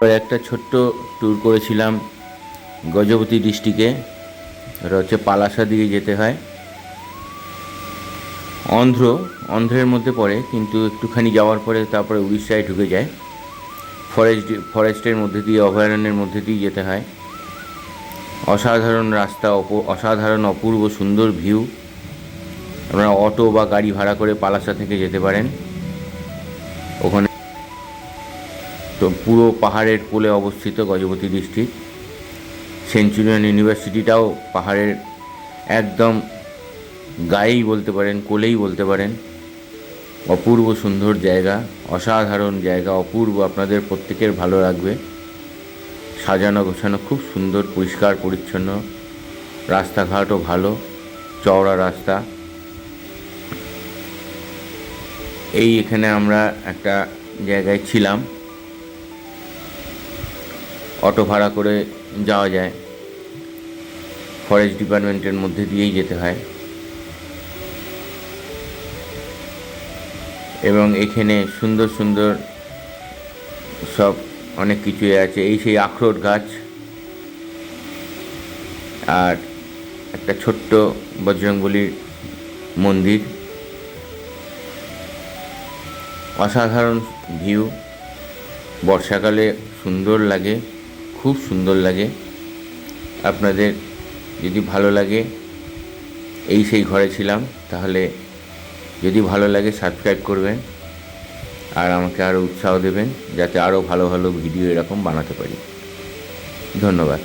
একটা ছোট্ট ট্যুর করেছিলাম গজপতি ডিস্ট্রিক্টে হচ্ছে পালাসা দিয়ে যেতে হয়। অন্ধ্র, অন্ধ্রের মধ্যে পড়ে, কিন্তু একটুখানি যাওয়ার পরে তারপরে উড়িষ্যায় ঢুকে যায়। ফরেস্ট ফরেস্টের মধ্যে দিয়ে, অভয়ারণ্যের মধ্যে দিয়ে যেতে হয়। অসাধারণ রাস্তা অসাধারণ অপূর্ব সুন্দর ভিউ আপনারা অটো বা গাড়ি ভাড়া করে পালাসা থেকে যেতে পারেন। ওখানে তো পুরো পাহাড়ের কোলে অবস্থিত গজপতি ডিস্ট্রিক্ট সেঞ্চুরিয়ান ইউনিভার্সিটিটাও পাহাড়ের একদম গায়েই বলতে পারেন, কোলেই বলতে পারেন। অপূর্ব সুন্দর জায়গা, অসাধারণ জায়গা, অপূর্ব আপনাদের প্রত্যেকের ভালো লাগবে। সাজানো গোছানো খুব সুন্দর, পরিষ্কার, পরিচ্ছন্ন। রাস্তাঘাটও ভালো, চওড়া রাস্তা। এই এখানে আমরা একটা জায়গায় ছিলাম। অটো ভাড়া করে যাওয়া যায়। ফরেস্ট ডিপার্টমেন্টের মধ্যে দিয়েই যেতে হয়। এবং এখানে সুন্দর সুন্দর সব অনেক কিছুই আছে। এই সেই আখরোট গাছ আর একটা ছোট্ট বজরংবলির মন্দির। অসাধারণ ভিউ। বর্ষাকালে সুন্দর লাগে। খুব সুন্দর লাগে। আপনাদের যদি ভালো লাগে, এই সেই ঘরে ছিলাম, তাহলে যদি ভালো লাগে সাবস্ক্রাইব করবেন আর আমাকে আরও উৎসাহ দেবেন, যাতে আরও ভালো ভালো ভিডিও এরকম বানাতে পারি। ধন্যবাদ।